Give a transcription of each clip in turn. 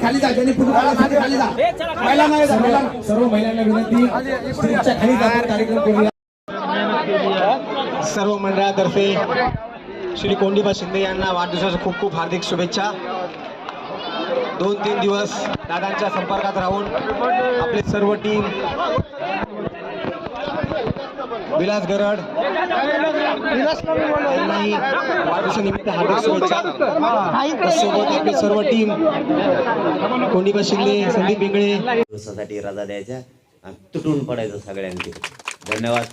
खाली जा ज्यांनी खाली जा महिला नाही सर्व महिलांना विनंती खाली कार्यक्रम करूया सर्व मंडळातर्फे श्री कोंडीबा शिंदे यांना वाढदिवसाच्या खूप खूप हार्दिक शुभेच्छा. दोन तीन दिवस दादांच्या संपर्कात राहून आपले सर्व टीम विलास गरड. यांनाही वाढदिवसानिमित्त हार्दिक शुभेच्छा. सोबत आपली सर्व टीम कोंडीबा शिंदे संदीप बिंगळे. दिवसासाठी रजा द्यायच्या आणि तुटून पडायचं सगळ्यांनी धन्यवाद.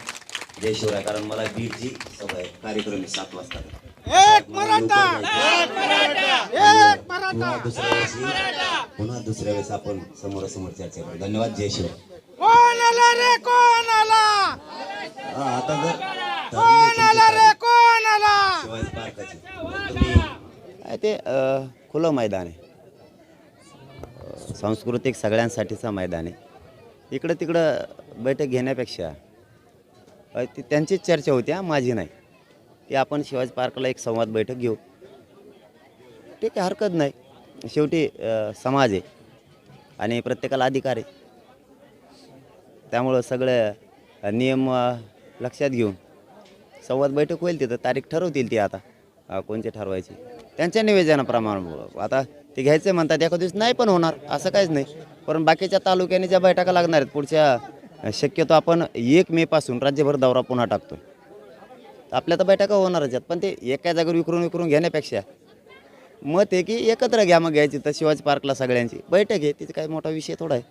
जय शिवराय. कारण मला बीडची सवय. कार्यक्रम सात वाजता पुन्हा दुसऱ्या वेळेस पुन्हा दुसऱ्या वेळेस आपण समोरासमोर चर्चा करू. धन्यवाद. जय शिवराय. हा, आता जर शिवाजी पार्काची. तुम्ही ते अ, खुलं मैदान आहे. अ, सांस्कृतिक सगळ्यांसाठीचं मैदान आहे. इकडं तिकडं बैठक घेण्यापेक्षा अ, ती त्यांचीच चर्चा होती हा माझी नाही. की आपण शिवाजी पार्कला एक संवाद बैठक घेऊ. ठीक आहे हरकत नाही. शेवटी अ, समाज आहे आणि प्रत्येकाला अधिकार आहे. त्यामुळं सगळे नियम अ, लक्षात घेऊन. संवाद बैठक होईल तिथं तारीख ठरवतील ती आता. कोणते ठरवायची? त्यांच्या निवेदनाप्रमाणे. आता ते घ्यायचे म्हणतात एका दिवस नाही पण होणार असं काहीच नाही. पण बाकीच्या तालुक्याने ज्या बैठका लागणार आहेत पुढच्या शक्यतो आपण एक मेपासून राज्यभर दौरा पुन्हा टाकतो. आपल्या तर बैठका होणारच आहेत पण ते एका जागेवर विकरून विकरून घेण्यापेक्षा. मत आहे की एकत्र घ्या मग घ्यायची तर शिवाजी पार्कला सगळ्यांची. बैठक आहे तिथे काही मोठा विषय थोडा आहे.